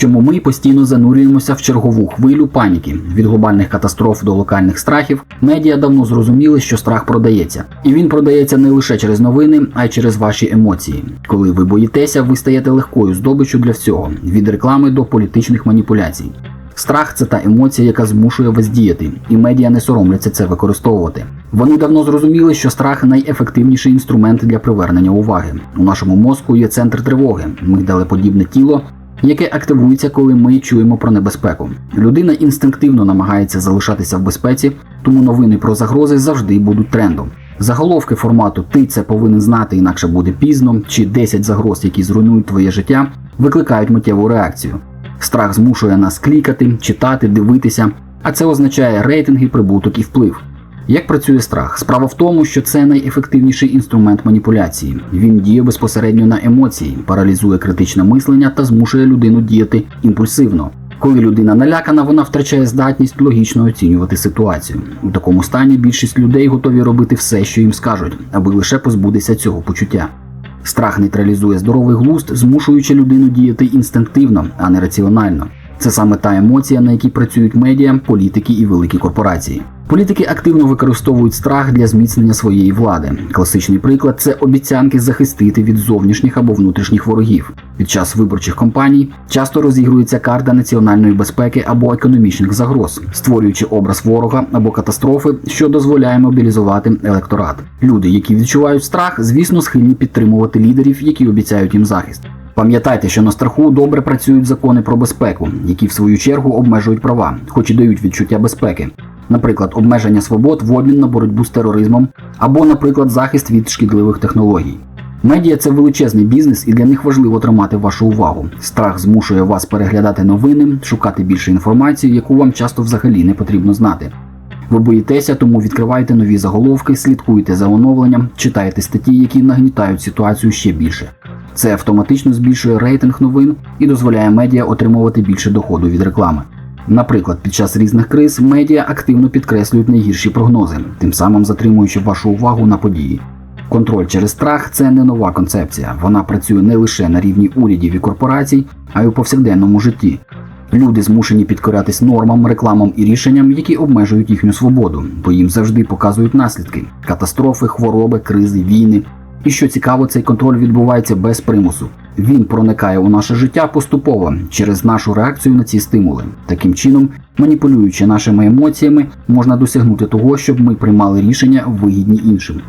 Чому ми постійно занурюємося в чергову хвилю паніки від глобальних катастроф до локальних страхів? Медіа давно зрозуміли, що страх продається, і він продається не лише через новини, а й через ваші емоції. Коли ви боїтеся, ви стаєте легкою здобиччю для всього від реклами до політичних маніпуляцій. Страх це та емоція, яка змушує вас діяти, і медіа не соромляться це використовувати. Вони давно зрозуміли, що страх найефективніший інструмент для привернення уваги. У нашому мозку є центр тривоги, мигдалеподібне тіло, яке активується, коли ми чуємо про небезпеку. Людина інстинктивно намагається залишатися в безпеці, тому новини про загрози завжди будуть трендом. Заголовки формату Ти це повинен знати, інакше буде пізно, чи 10 загроз, які зруйнують твоє життя, викликають миттєву реакцію. Страх змушує нас клікати, читати, дивитися, а це означає рейтинги, прибуток і вплив. Як працює страх? Справа в тому, що це найефективніший інструмент маніпуляції. Він діє безпосередньо на емоції, паралізує критичне мислення та змушує людину діяти імпульсивно. Коли людина налякана, вона втрачає здатність логічно оцінювати ситуацію. У такому стані більшість людей готові робити все, що їм скажуть, аби лише позбутися цього почуття. Страх нейтралізує здоровий глузд, змушуючи людину діяти інстинктивно, а не раціонально. Це саме та емоція, на якій працюють медіа, політики і великі корпорації. Політики активно використовують страх для зміцнення своєї влади. Класичний приклад це обіцянки захистити від зовнішніх або внутрішніх ворогів. Під час виборчих кампаній часто розігрується карта національної безпеки або економічних загроз, створюючи образ ворога або катастрофи, що дозволяє мобілізувати електорат. Люди, які відчувають страх, звісно, схильні підтримувати лідерів, які обіцяють їм захист. Пам'ятайте, що на страху добре працюють закони про безпеку, які в свою чергу обмежують права, хоч і дають відчуття безпеки. Наприклад, обмеження свобод в обмін на боротьбу з тероризмом, або, наприклад, захист від шкідливих технологій. Медіа це величезний бізнес, і для них важливо тримати вашу увагу. Страх змушує вас переглядати новини, шукати більше інформації, яку вам часто взагалі не потрібно знати. Ви боїтеся, тому відкривайте нові заголовки, слідкуйте за оновленням, читайте статті, які нагнітають ситуацію ще більше. Це автоматично збільшує рейтинг новин і дозволяє медіа отримувати більше доходу від реклами. Наприклад, під час різних криз медіа активно підкреслюють найгірші прогнози, тим самим затримуючи вашу увагу на події. Контроль через страх це не нова концепція. Вона працює не лише на рівні урядів і корпорацій, а й у повсякденному житті. Люди змушені підкорятись нормам, рекламам і рішенням, які обмежують їхню свободу, бо їм завжди показують наслідки катастрофи, хвороби, кризи, війни. І що цікаво, цей контроль відбувається без примусу. Він проникає у наше життя поступово через нашу реакцію на ці стимули. Таким чином, маніпулюючи нашими емоціями, можна досягнути того, щоб ми приймали рішення вигідні іншим.